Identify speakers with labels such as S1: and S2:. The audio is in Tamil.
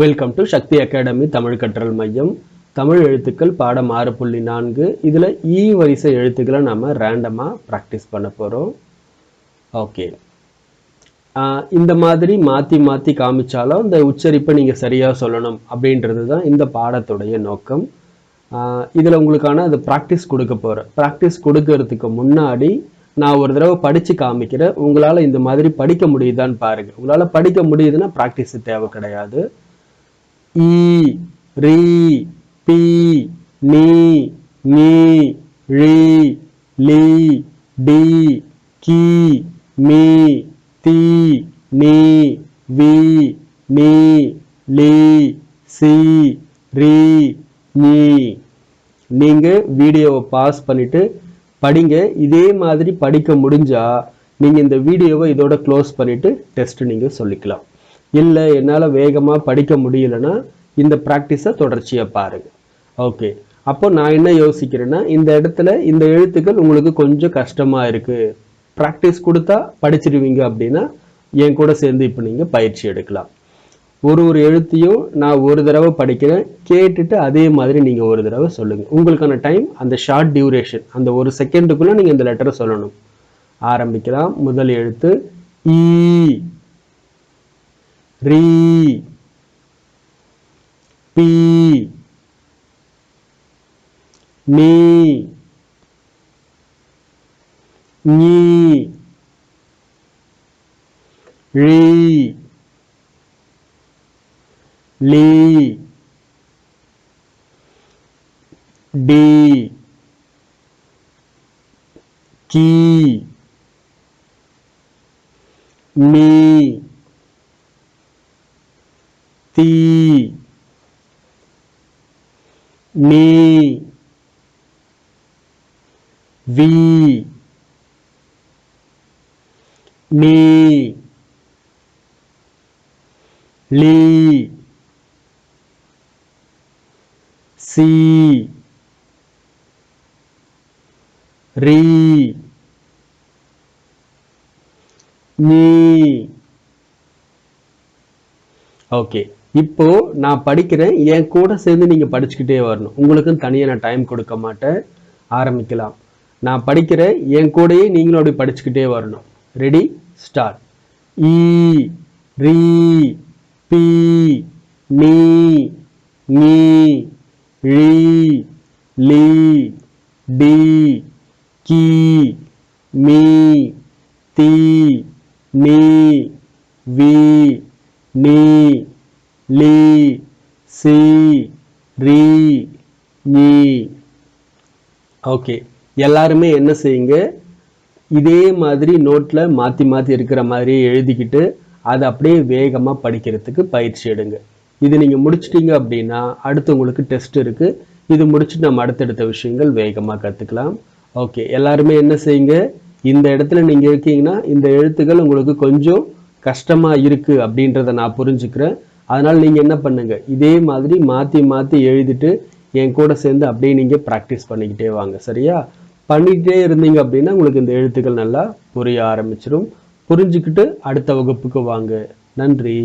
S1: Welcome to Shakti academy Tamil கற்றல் மையம் தமிழ் எழுத்துக்கள் பாடம் ஆறு புள்ளி நான்கு. இதில் ஈ e வரிசை எழுத்துக்களை நம்ம ரேண்டமாக ப்ராக்டிஸ் பண்ண போகிறோம் ஓகே இந்த மாதிரி மாற்றி மாற்றி காமிச்சாலும் இந்த உச்சரிப்பை நீங்கள் சரியாக சொல்லணும் அப்படின்றது தான் இந்த பாடத்துடைய நோக்கம். இதில் உங்களுக்கான அது ப்ராக்டிஸ் கொடுக்க போகிறேன் ப்ராக்டிஸ் கொடுக்கறதுக்கு முன்னாடி நான் ஒரு தடவை படித்து காமிக்கிறேன். உங்களால் இந்த மாதிரி படிக்க முடியுதான்னு பாருங்கள் உங்களால் படிக்க முடியுதுன்னா ப்ராக்டிஸ் தேவை கிடையாது. ஈ ரீ பி நீ நீ ழி லி டி கி மீ தி நீ வி நீ லி சி ரி நீ நீங்கள் வீடியோவை பாஸ் பண்ணிவிட்டு படிங்க. இதே மாதிரி படிக்க முடிஞ்சால் நீங்கள் இந்த வீடியோவை இதோட க்ளோஸ் பண்ணிவிட்டு டெஸ்ட்டு நீங்கள் சொல்லிக்கலாம். இல்லை என்னால் வேகமாக படிக்க முடியலன்னா இந்த ப்ராக்டிஸை தொடர்ச்சியாக பாருங்கள் ஓகே அப்போ நான் என்ன யோசிக்கிறேன்னா இந்த இடத்துல இந்த எழுத்துக்கள் உங்களுக்கு கொஞ்சம் கஷ்டமாக இருக்குது ப்ராக்டிஸ் கொடுத்தா படிச்சிருவீங்க அப்படின்னா என் கூட சேர்ந்து இப்போ நீங்கள் பயிற்சி எடுக்கலாம். ஒரு ஒரு எழுத்தையும் நான் ஒரு தடவை படிக்கிறேன். கேட்டுட்டு அதே மாதிரி நீங்கள் ஒரு தடவை சொல்லுங்கள் உங்களுக்கான டைம் அந்த ஷார்ட் டியூரேஷன் அந்த ஒரு செகண்டுக்குள்ளே நீங்கள் இந்த லெட்டரை சொல்லணும். ஆரம்பிக்கலாம். முதல் எழுத்து ஈ ரீ. பி நீ நீ ழி லி டி கி மீ தி நீ வி நீ லீ சி ரி நீ ஓகே இப்போ நான் படிக்கிறேன் என் கூட சேர்ந்து நீங்க படிச்சுக்கிட்டே வரணும். உங்களுக்கும் தனியாக நான் டைம் கொடுக்க மாட்டேன். ஆரம்பிக்கலாம். நான் படிக்கிறேன் என் கூடயே நீங்களும் அப்படி படிச்சுக்கிட்டே வரணும். ரெடி ஸ்டார்ட் ஈ ரீ பி நீ நீ ழி லி டி கி மீ தி நீ வி நீ. லி சி ரி நீ ஓகே. எல்லாருமே என்ன செய்யுங்க? இதே மாதிரி நோட்டில் மாற்றி மாற்றி இருக்கிற மாதிரி எழுதிக்கிட்டு அதை அப்படியே வேகமாக படிக்கிறதுக்கு பயிற்சி எடுங்க. இது நீங்கள் முடிச்சிட்டிங்க அப்படின்னா அடுத்து உங்களுக்கு டெஸ்ட் இருக்குது இது முடிச்சுட்டு நம்ம அடுத்தடுத்த விஷயங்கள் வேகமாக கற்றுக்கலாம் ஓகே. எல்லாருமே என்ன செய்யுங்க? இந்த இடத்துல நீங்கள் இருக்கீங்கன்னா இந்த எழுத்துக்கள் உங்களுக்கு கொஞ்சம் கஷ்டமாக இருக்குது அப்படின்றத நான் புரிஞ்சுக்கிறேன். அதனால் நீங்கள் என்ன பண்ணுங்கள் இதே மாதிரி மாற்றி மாற்றி எழுதிட்டு என் கூட சேர்ந்து அப்படியே நீங்கள் ப்ராக்டிஸ் பண்ணிக்கிட்டே வாங்க சரியா? பண்ணிக்கிட்டே இருந்தீங்க அப்படின்னா உங்களுக்கு இந்த எழுத்துக்கள் நல்லா புரிய ஆரம்பிச்சிடும் புரிஞ்சுக்கிட்டு அடுத்த வகுப்புக்கு வாங்க. நன்றி.